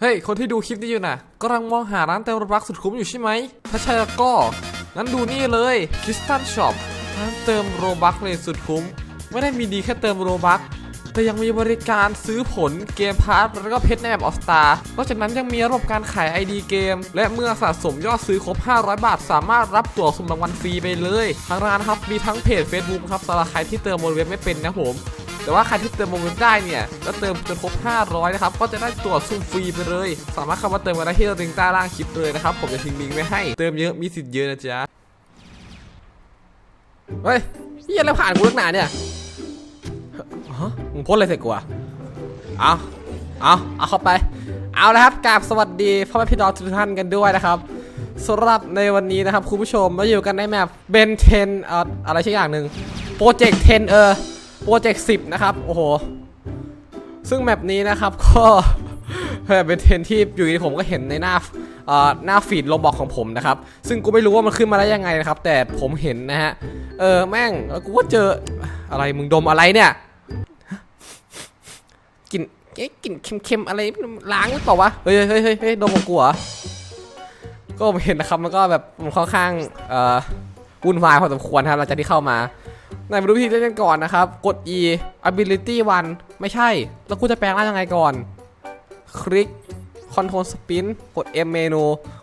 เฮ้ย คนที่ดูคลิปนี้อยู่น่ะกำลังมองหาร้านเติมโรบักสุดคุ้มอยู่ใช่ไหม ถ้าใช่แล้วก็ งั้นดูนี่เลยคริสตันช็อปร้านเติมโรบักเลยสุดคุ้ม ไม่ได้มีดีแค่เติมโรบักแต่ยังมีบริการซื้อผลเกมพาร์ทแล้วก็เพชรในแบบออสตานอกจากนั้นยังมีระบบการขาย ID เกม และเมื่อสะสมยอดซื้อครบ 500 บาท สามารถรับตั๋วสุ่มรางวัลฟรีไปเลย ทางร้านครับมีทั้งเพจ Facebook ครับสำหรับใครที่เติมบนเว็บไม่เป็นนะผม แต่ว่าใครที่เติมโมเมนได้เนี่ยแล้วเติมจนครบ 500 นะครับ ก็จะได้ตัวซุ่มฟรีไปเลย สามารถเข้ามาเติมกันได้ที่ลิงก์ใต้ล่างคลิปเลยนะครับ ผมจะทิ้งลิงก์ไว้ให้ เติมเยอะมีสิทธิ์เยอะนะจ๊ะ เฮ้ยเฮียอะไรผ่านกูลักหนาเนี่ยฮะมึงพ่นอะไรใส่กูอะเอาเอาเอาเข้าไป เอาละครับกราบสวัสดีพ่อแม่พี่น้องทุกท่านกันด้วยนะครับสำหรับในวันนี้นะครับคุณผู้ชมมาอยู่กันในแมปเบนเทนเอ่ออะไรสักอย่างหนึ่งโปรเจกต์10เออ โปรเจกต์10นะครับ โอ้โห ซึ่งแมปนี้นะครับก็เป็นเทรนที่อยู่ดีผมก็เห็นในหน้าหน้าฟีดโลบอกของผมนะครับ ซึ่งกูไม่รู้ว่ามันขึ้นมาได้ยังไงนะครับ แต่ผมเห็นนะฮะ เออแม่งแล้วกูก็เจออะไรมึงดมอะไรเนี่ยกลิ่นเอ๊กลิ่นเค็มๆอะไรล้างหรือเปล่าวะ เฮ้ยเฮ้ยเฮ้ยดมของกูเหรอ ก็ผมเห็นนะครับมันก็แบบมันค่อนข้างเอ่อวุ่นวายพอสมควรครับหลังจากที่เข้ามา ไหนมาดูวิธีเล่นกันก่อนนะครับ กด E ability 1 ไม่ใช่ แล้วกูจะแปลงร่างยังไงก่อน คลิก Control Spin กด M เมนู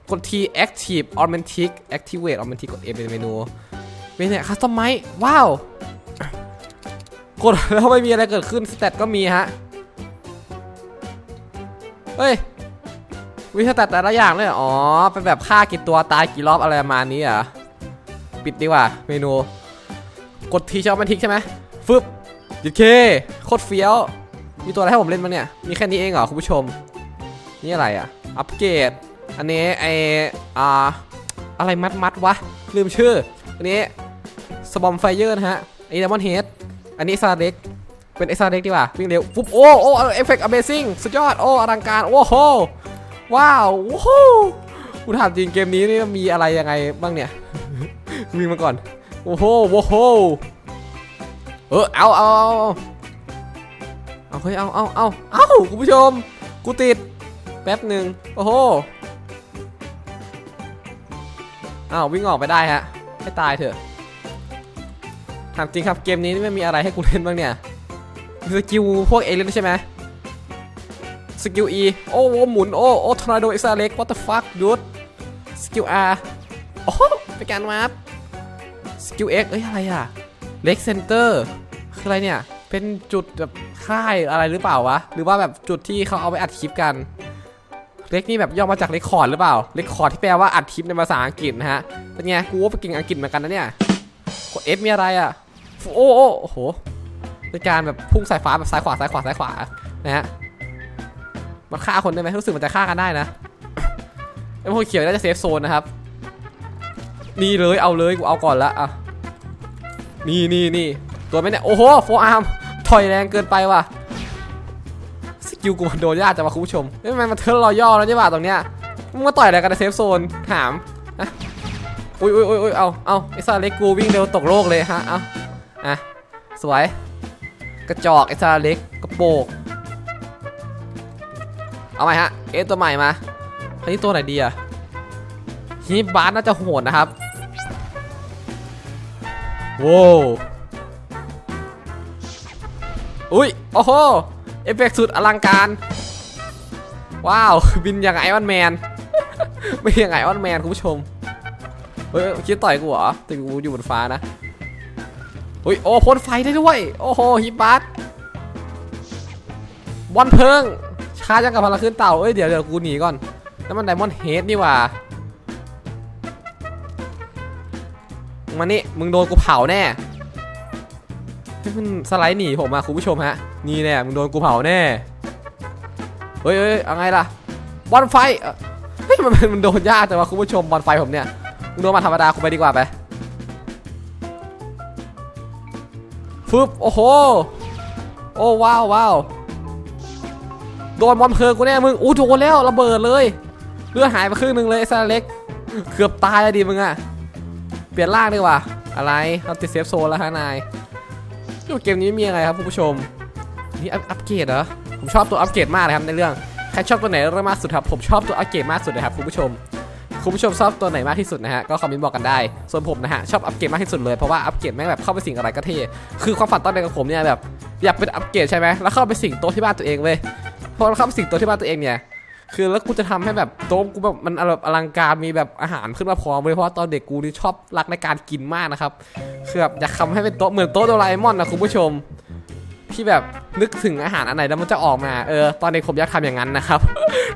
กด T Active Automatic Activate Automatic กด M เป็นเมนูเป็นเนี่ยคัสตอมไมว้าว กดแล้วไม่มีอะไรเกิดขึ้น สเตตก็มีฮะ เฮ้ย วิสเตตแต่ละอย่างเลยอ๋อ เป็นแบบฆ่ากี่ตัวตายกี่รอบอะไรประมาณนี้อะ ปิดดีกว่าเมนู กดทีชอบมันทิกใช่ไหมฟึบยึดเคโคตรเฟี้ยว มีตัวอะไรให้ผมเล่นบ้างเนี่ย มีแค่นี้เองเหรอคุณผู้ชม นี่อะไรอะอัปเกรด อันนี้ไออ่าอะไรมัดมัดวะ ลืมชื่อ อันนี้สบอมไฟเยอร์นะฮะอันนี้ดมอนเฮดอันนี้ซาเด็กเป็นเอ็กซาเด็กดีกว่า วิ่งเร็วปุ๊บโอ้โอ้เอฟเฟกต์อเมซิ่งสุดยอด โอ้อลังการ โอ้โห ว้าวโอ้โหกูถามจริงเกมนี้นี่มีอะไรยังไงบ้างเนี่ย วิ่งมาก่อน โอ้โหโอ้โหเออเอาเอาเอาเอาเอาเฮ้ยเอาเอาเอาเอาคุณผู้ชม กูติด แป๊บหนึ่งโอ้โหอ้าววิ่งออกไปได้ฮะ ให้ตายเถอะถามจริงครับเกมนี้ไม่มีอะไรให้กูเล่นบ้างเนี่ยมีสกิลพวกเอเล่นใช่ไหมสกิล E โอ้โหมุน โอ้โอ้ทอร์นาโดเอ็กซ์เล็ก what the fuck dude สกิล R โอ้เป็นการวาร์ป สกิล X เอ้ยอะไรอะเล็กเซนเตอร์คืออะไรเนี่ย เป็นจุดแบบค่ายอะไรหรือเปล่าวะ หรือว่าแบบจุดที่เขาเอาไปอัดคลิปกัน เล็กนี่แบบย่อมาจากเล็กคอร์ดหรือเปล่า เล็กคอร์ดที่แปลว่าอัดคลิปในภาษาอังกฤษนะฮะ เป็นไงกูว่าไปเก่งอังกฤษเหมือนกันนะเนี่ยกด F มีอะไรอะโอ้โอ้โอ้โหเป็นการแบบพุ่งสายฟ้าแบบซ้ายขวาซ้ายขวาซ้ายขวา นะฮะ มันฆ่าคนได้ไหมรู้สึกมันจะฆ่ากันได้นะไอ้พวกเขียวน่าจะเซฟโซนนะครับ นี่เลยเอาเลยกูเอาก่อนละอะนี่นี่นี่ตัวไม่เนี่ยโอ้โหโฟอาร์มถอยแรงเกินไปว่ะสกิลกูมันโดนยากจังวะคุณผู้ชมเฮ้ยทำไมมันเทิร์นรอย่อแล้วใช่ป่ะตรงเนี้ยมึงมาต่อยอะไรกันในเซฟโซนถามนะอุ้ยอุ้ยอุ้ยอุ้ยเอาเอาไอ้ซาเล็กกูวิ่งเร็วตกโลกเลยฮะเอาอะสวยกระจอกไอ้ซาเล็กกระโปกเอาใหม่ฮะเอะตัวใหม่มาอันนี้ตัวไหนดีอะฮีบาร์น่าจะโหดนะครับ โว้วอุ้ย โอ้โห เอฟเฟกสุดอลังการ ว้าว บินอย่างไอออนแมน ไม่อย่างไอออนแมนคุณผู้ชม เฮ้ยคิดต่อยกูเหรอแต่กูอยู่บนฟ้านะเฮ้ย โอ้พ่นไฟได้ด้วย โอ้โห ฮิปบัสบอลเพิงชาจังกับพลังขึ้นเต่าเอ้ย เดี๋ยวเดี๋ยวกูหนีก่อนนั่นมันไดมอนด์เฮดนี่ว่า มานี่มึงโดนกูเผาแน่มันสไลด์หนีผมอะคุณผู้ชมฮะ นี่แน่มึงโดนกูเผาแน่ เฮ้ยเฮ้ยเอาไงล่ะ บอลไฟเฮ้ยมันมันโดนยากแต่ว่าคุณผู้ชมบอลไฟผมเนี่ยมึงโดนมาธรรมดาคุณไปดีกว่าไป ฟึบ โอ้โห โอ้ว้าวว้าวโดนบอลเพลิงกูแน่มึง อู้โดนแล้วระเบิดเลย เลือดหายไปครึ่งหนึงเลยซาเล็ก เกือบตายอะดิมึงอะ เปลี่ยนร่างดีกว่า อะไรเราติดเซฟโซนแล้วฮะนายดูเกมนี้มีอะไรครับคุณผู้ชม นี่อัพอัปเกรดเหรอ ผมชอบตัวอัปเกรดมากเลยครับในเรื่อง ใครชอบตัวไหนเริ่มมากสุดครับ ผมชอบตัวอัปเกรดมากสุดเลยครับคุณผู้ชม คุณผู้ชมชอบตัวไหนมากที่สุดนะฮะ ก็คอมเมนต์บอกกันได้ ส่วนผมนะฮะชอบอัปเกรดมากที่สุดเลย เพราะว่าอัปเกรดแม่งแบบเข้าไปสิงอะไรก็เท่ คือความฝันตอนเด็กของผมเนี่ยแบบอยากเป็นอัปเกรดใช่ไหมแล้วเข้าไปสิงโต๊ะที่บ้านตัวเองเว้ย พอเราเข้าไปสิงโต๊ะที่บ้านตัวเองเนี่ย คือแล้วกูจะทำให้แบบโต๊ะกูแบบมันแบบอลังการมีแบบอาหารขึ้นมาพร้อมเลยเพราะว่าตอนเด็กกูนี่ชอบรักในการกินมากนะครับคือแบบอยากทำให้เป็นโต๊ะเหมือนโต๊ะโดราเอมอนนะคุณผู้ชม ที่แบบนึกถึงอาหารอันไหนแล้วมันจะออกมาเออตอนเด็กผมอยากทำอย่างนั้นนะครับ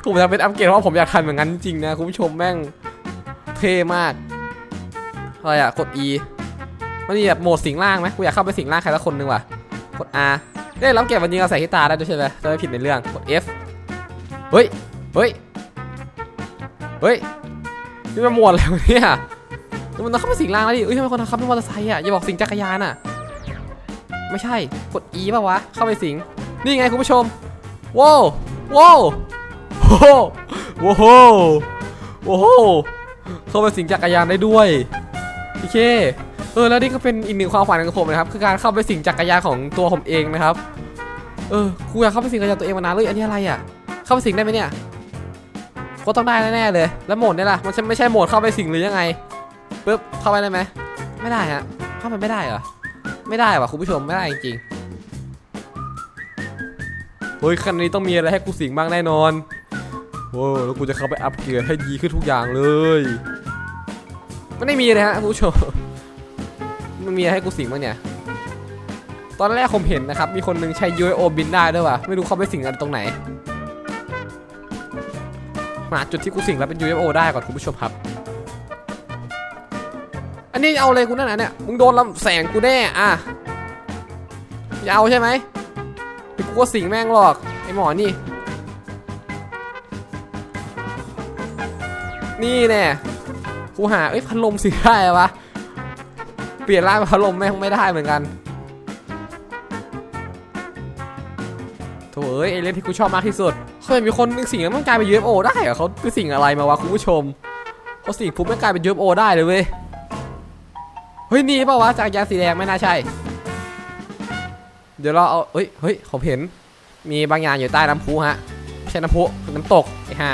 ผมจะเป็นอัปเกรดเพราะว่าผมอยากทำอย่างนั้นจริงนะคุณผู้ชมแม่งเท่มากอะไรอะกด E มันมีแบบโหมดสิงล่างไหมกูอยากเข้าไปสิงล่างใครสักคนหนึ่งว่ะกด R ได้รับเก็บวันยิงเอาใส่ที่ตาได้ด้วยใช่ไหมจะไม่ผิดในเรื่องกด F เฮ้ย เฮ้ย เฮ้ย นี่มันหมวดอะไรวะเนี่ยมันต้องเข้าไปสิงล่างแล้วดิเอ้ยทำไมคนขับเป็นมอเตอร์ไซค์อะ อย่าบอกสิงจักรยานอะ ไม่ใช่ กด E ป่าวะ เข้าไปสิง นี่ไงคุณผู้ชมว้าวว้าวโอ้โหว้าวว้าวเข้าไปสิงจักรยานได้ด้วยพี่เคเออแล้วนี่ก็เป็นอีกหนึ่งความฝันของผมนะครับ คือการเข้าไปสิงจักรยานของตัวผมเองนะครับ เออกูอยากเข้าไปสิงจักรยานตัวเองมานานเลยอันนี้อะไรอะ เข้าไปสิงได้ไหมเนี่ย ก็ต้องได้แน่ๆเลย แล้วโหมดนี่ล่ะ มันไม่ใช่โหมดเข้าไปสิงหรือยังไงปึ๊บเข้าไปได้ไหมไม่ได้ฮะเข้าไปไม่ได้เหรอไม่ได้ว่ะคุณผู้ชมไม่ได้จริงๆเฮ้ยคันนี้ต้องมีอะไรให้กูสิงบ้างแน่นอนโว้แล้วกูจะเข้าไปอัปเกรดให้ดีขึ้นทุกอย่างเลยไม่ได้มีเลยฮะคุณผู้ชมมันมีอะไรให้กูสิงบ้างเนี่ยตอนแรกผมเห็นนะครับ มีคนหนึงใช้ UFO บินได้ด้วยว่ะไม่รู้เขาไปสิงกันตรงไหน มาจุดที่กูสิงแล้วเป็น UFO ได้ก่อนคุณผู้ชมครับ อันนี้เอาเลยกูนั่นน่ะเนี่ย มึงโดนลำแสงกูแน่อะอย่าเอาใช่ไหมไอ้กูก็สิงแม่งหรอกไอหมอนี่ นี่แน่กูหาเอ้ยพัดลมสิได้วะเปลี่ยนร่างเป็นพัดลมแม่งไม่ได้เหมือนกันโถ่เอ้ยเอเลนที่กูชอบมากที่สุด เคยมีคนสิงแล้วมันกลายเป็น UFO ได้เหรอเขาไปสิงอะไรมาวะคุณผู้ชมเขาสิงปุ๊บมันกลายเป็น UFO ได้เลยเว้ยเฮ้ยนี่เปล่าวะจักรยานสีแดงไม่น่าใช่ เดี๋ยวเราเอาเฮ้ยเฮ้ยผมเห็น มีบางอย่างอยู่ใต้น้ำพุฮะไม่ใช่น้ำพุน้ำตกไอ้ห่า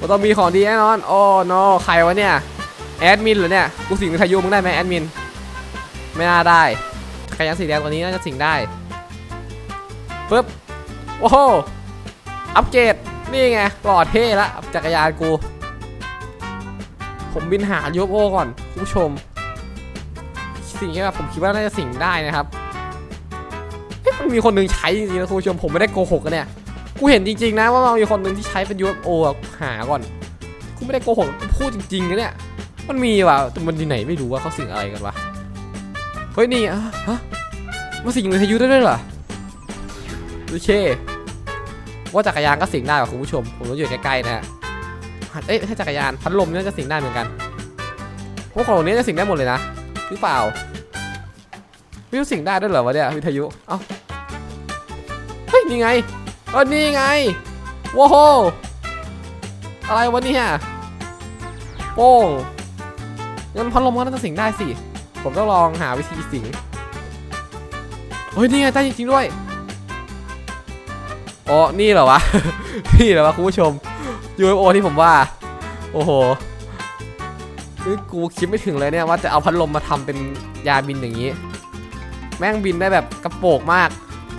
มันต้องมีของดีแน่นอนโอ้โนใครวะเนี่ยแอดมินเหรอเนี่ยกูสิงทายุมึงได้ไหมแอดมินไม่น่าได้จักรยานสีแดงตัวนี้น่าจะสิงได้ปึ๊บโอ้โห อัปเกรดนี่ไงหล่อเท่ละจักรยานกู ผมบินหายูโอก่อนคุณผู้ชม สิ่งที่แบบผมคิดว่าน่าจะสิ่งได้นะครับมันมีคนหนึงใช้จริงๆนะคุณผู้ชมผมไม่ได้โกหกกันเนี่ยกูเห็นจริงๆนะว่ามันมีคนหนึงที่ใช้เป็น UFO อะหาก่อนกูไม่ได้โกหกกูพูดจริงๆนะเนี่ยมันมีว่ะแต่มันที่ไหนไม่รู้ว่าเขาสิ่งอะไรกันวะเฮ้ยนี่อะฮะมันสิ่งวิทยุได้ด้วยเหรอโอเค ว่าจักรยานก็สิงได้ว่ะคุณผู้ชม ผมต้องอยู่ใกล้ๆนะฮะเอ้ยไม่ใช่จักรยานพัดลมเนี่ยจะสิงได้เหมือนกันพวกของนี้จะสิงได้หมดเลยนะหรือเปล่าวิทยุสิงได้ด้วยเหรอวะเนี่ยวิทยุเอ้าเฮ้ยนี่ไงเออนี่ไงว้าวอะไรวะเนี่ยโป้งงั้นพัดลมก็น่าจะสิงได้สิ ผมต้องลองหาวิธีสิงเฮ้ยนี่ไงได้จริงๆด้วย อ๋อนี่เหรอวะ นี่เหรอวะคุณผู้ชม UFO ที่ผมว่า โอ้โหกูคิดไม่ถึงเลยเนี่ยว่าจะเอาพัดลมมาทำเป็นยาบินอย่างนี้ แม่งบินได้แบบกระโปกมาก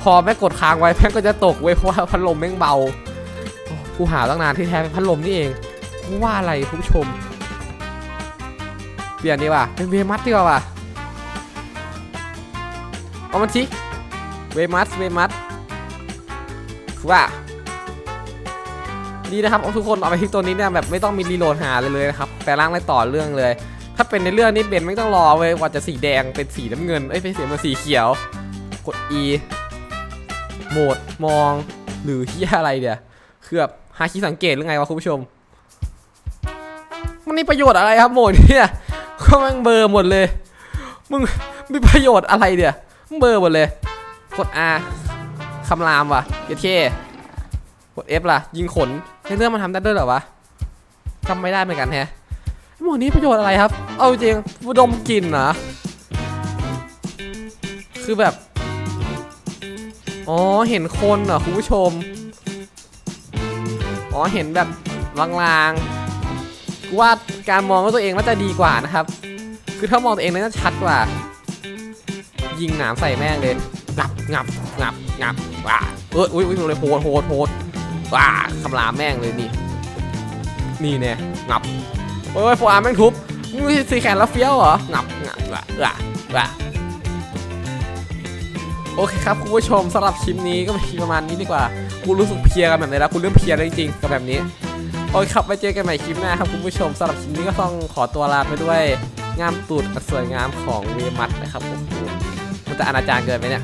พอแม่งกดค้างไว้แม่งก็จะตกเว้ยเพราะว่าพัดลมแม่งเบากูหาตั้งนานที่แท้เป็นพัดลมนี่เองกูว่าอะไรคุณผู้ชม เปลี่ยนดีกว่าเป็นเวมัสดีกว่าว่ะเอามันทีเวมัสเวมัส ว่าดีนะครับทุกคนเอาไปที่ตัวนี้เนี่ยแบบไม่ต้องมีรีโหลดหาเลยเลยนะครับแปลร่างได้ต่อเรื่องเลย ถ้าเป็นในเรื่องนี้เบนไม่ต้องรอเว้ยกว่าจะสีแดงเป็นสีน้ำเงินเอ้ยเป็นสีมันสีเขียว กด E โหมดมองหรือที่อะไรเดี๋ยวคือแบบหาคีสังเกตหรือไงวะคุณผู้ชม มันมีประโยชน์อะไรครับโหมดเนี่ยก็มันเบอร์หมดเลย มึงมีประโยชน์อะไรเดี๋ยวมึงเบอร์หมดเลย กด R คำรามว่ะเยเท่กด F ล่ะ ยิงขนในเรื่องมันทำได้ด้วยเหรอวะจำไม่ได้เหมือนกันแฮะหมวดนี้ประโยชน์อะไรครับ เอาจริงดมกลิ่นนะคือแบบ อ๋อ เห็นคนเหรอคุณผู้ชม อ๋อ เห็นแบบลางๆว่าการมองว่าตัวเองน่าจะดีกว่านะครับ คือถ้ามองตัวเองน่าจะชัดกว่า ยิงหนามใส่แม่งเลย งับ งับ งับ งับว้าเอยอุ้ยอุ้ยเลยโหดโหดโหดว้าคำรามแม่งเลยนี่นี่เนี่ยงับเอ้ยโฟอาร์แม่งทุบมึงสีแขนแล้วเฟี้ยวเหรองับงับว้าว้าว้าโอเคครับคุณผู้ชมสำหรับคลิปนี้ก็มีประมาณนี้ดีกว่ากูรู้สึกเพียกันแบบนี้แล้วกูเริ่มเพียแล้วจริงๆกับแบบนี้โอเคครับไปเจอกันใหม่คลิปหน้าครับคุณผู้ชมสำหรับคลิปนี้ก็ต้องขอตัวลาไปด้วยงามตูดสวยงามของเวมัตนะครับผมมันจะอนาจารเกินไหมเนี่ย